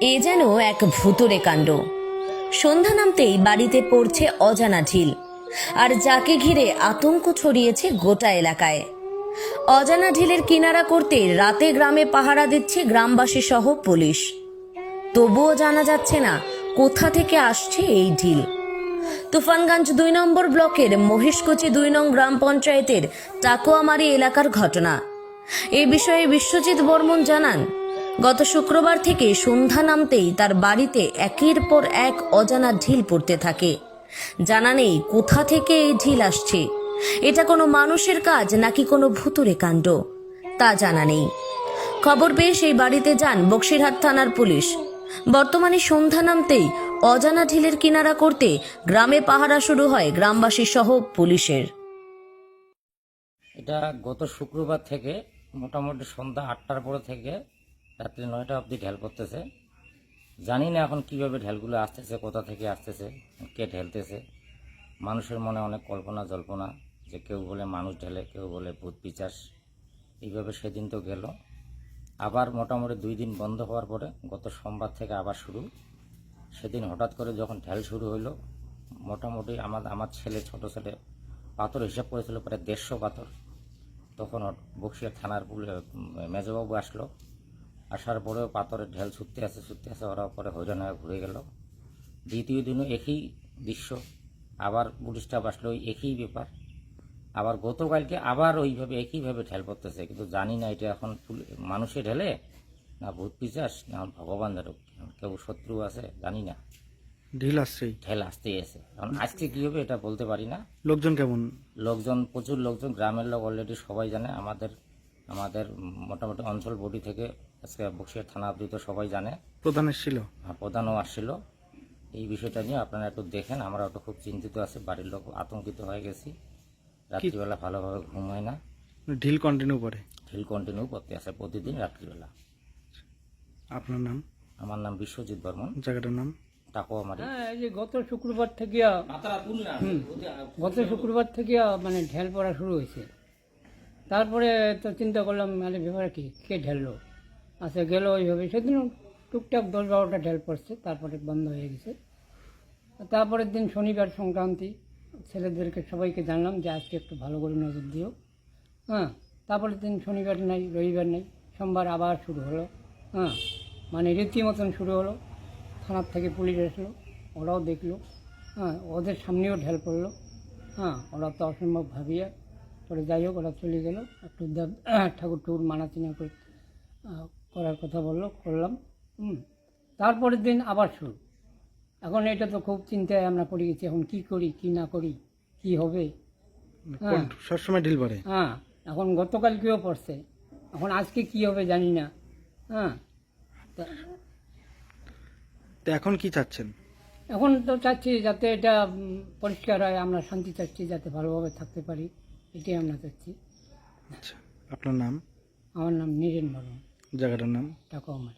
এ যেন এক ভুতুরে কাণ্ড। সন্ধ্যা নামতেই বাড়িতে পড়ছে অজানা ঢিল আর যাকে ঘিরে আতঙ্ক ছড়িয়েছে গোটা এলাকায়। অজানা ঢিলের কিনারা করতে রাতে গ্রামে পাহারা দিচ্ছে গ্রামবাসী সহ পুলিশ। তবুও জানা যাচ্ছে না কোথা থেকে আসছে এই ঢিল তুফানগঞ্জ দুই নম্বর ব্লকের মহিষকুচি দুই নং গ্রাম পঞ্চায়েতের টাকুয়ামারি এলাকার ঘটনা। এ বিষয়ে বিশ্বজিৎ বর্মন জানান গত শুক্রবার থেকে সন্ধ্যা নামতেই তার বাড়িতে একের পর এক অজানা ঢিল পড়তে থাকে। জানা নেই কোথা থেকে এই ঢিল আসছে। এটা কোনো মানুষের কাজ নাকি কোনো ভুতুরে কাণ্ড? তা জানা নেই। খবর পেয়ে সেই বাড়িতে যান বক্সিরহাট থানার পুলিশ। বর্তমানে সন্ধ্যা নামতেই অজানা ঢিলের কিনারা করতে গ্রামে পাহারা শুরু হয় গ্রামবাসী সহ পুলিশের। এটা গত শুক্রবার থেকে মোটামুটি সন্ধ্যা আটটার পরে থেকে রাত্রি নয়টা অবধি ঢেল পড়তেছে। জানি না এখন কীভাবে ঢেলগুলো আসতেছে, কোথা থেকে আসতেছে, কে ঢেলতেছে। মানুষের মনে অনেক কল্পনা, জল্পনা যে কেউ বলে মানুষ ঢেলে, কেউ বলে ভূত পিচাস। এইভাবে সেদিন তো গেল। আবার মোটামুটি দুই দিন বন্ধ হওয়ার পরে গত সোমবার থেকে আবার শুরু। সেদিন হঠাৎ করে যখন ঢেল শুরু হইল, মোটামুটি আমার আমার ছেলে, ছোট ছেলে পাথর হিসাব করেছিল প্রায় দেড়শো পাথর। তখন বক্সিয়া থানার মেজবাবু আসলো। আসার পরেও পাথরের ঢেল ছুটতে আসে ছুটতে আসে ওরা পরে হইরান হয়ে ঘুরে গেল। দ্বিতীয় দিনও একই দৃশ্য আবার পুলিশ স্টাফ আসলো ওই একই ব্যাপার। আবার গতকালকে আবার ওইভাবে একইভাবে ঢেল পড়তেছে কিন্তু জানি না এটা এখন মানুষে ঢেলে না ভূত পিচাস না ভগবান জানো কেউ শত্রু আছে জানি না। ঢিল আসছেই। ঢেল আসতেই আছে। এখন আজকে কী হবে এটা বলতে পারি না। লোকজন কেমন? লোকজন প্রচুর লোকজন গ্রামের লোক অলরেডি সবাই জানে আমাদের আমাদের মোটামুটি অঞ্চল বডি থেকে আজকে বক্সিয়া থানা অব্দি তো সবাই জানে। প্রধান এসেছিল? আর প্রধানও আসছিল। এই বিষয়টা নিয়ে আপনারা একটু দেখেন আমরা একটু খুব চিন্তিত আছি বাড়ির লোক আতঙ্কিত হয়ে গেছি। রাত্রিবেলা ভালোভাবে ঘুম হয় না। ঢিল কন্টিনিউ করে? ঢিল কন্টিনিউ করতে আসে প্রতিদিন রাত্রিবেলা। আপনার নাম? আমার নাম বিশ্বজিৎ বর্মন। জায়গাটার নাম? হ্যাঁ যে গত শুক্রবার থেকে গত শুক্রবার থেকে মানে ঢেল পড়া শুরু হয়েছে। তারপরে তো চিন্তা করলাম মানে ব্যাপারে কি? কে ঢেললো? আচ্ছা গেল ওইভাবে। সেদিনও টুকটাক দশ বারোটা ঢেল পড়ছে, তারপরে বন্ধ হয়ে গেছে। তারপরের দিন শনিবার সংক্রান্তি, ছেলেদেরকে সবাইকে জানলাম যে আজকে একটু ভালো করে নজর দিও। হ্যাঁ তারপরের দিন শনিবার নাই, রবিবার নাই, সোমবার আবার শুরু হলো। হ্যাঁ মানে রীতিমতন শুরু হলো। থানার থেকে পুলিশ আসলো ওরাও দেখল। হ্যাঁ ওদের সামনেও ঢেল পড়ল। হ্যাঁ ওরা তো অসম্ভব ভাবিয়া পরে যাই হোক ওরা চলে গেল। একটু ঠাকুর টুকুর মানাচিনা করে করার কথা বলল করলাম হুম। তারপরের দিন আবার শুরু। এখন এটা তো খুব চিন্তায় আমরা পড়ে গেছি এখন কি করি কি না করি কি হবে? হ্যাঁ। সবসময় ঢিল পড়ে। হ্যাঁ এখন গতকালকেও পড়ছে এখন আজকে কি হবে জানি না হ্যাঁ। তো এখন কি চাচ্ছেন? এখন তো চাচ্ছি যাতে এটা পরিষ্কার হয় আমরা শান্তি চাচ্ছি যাতে ভালোভাবে থাকতে পারি। এটাই আমরা চাচ্ছি। আচ্ছা আপনার নাম? আমার নাম নীরেন বর্মন। জায়গাটার নাম? টাকা আমার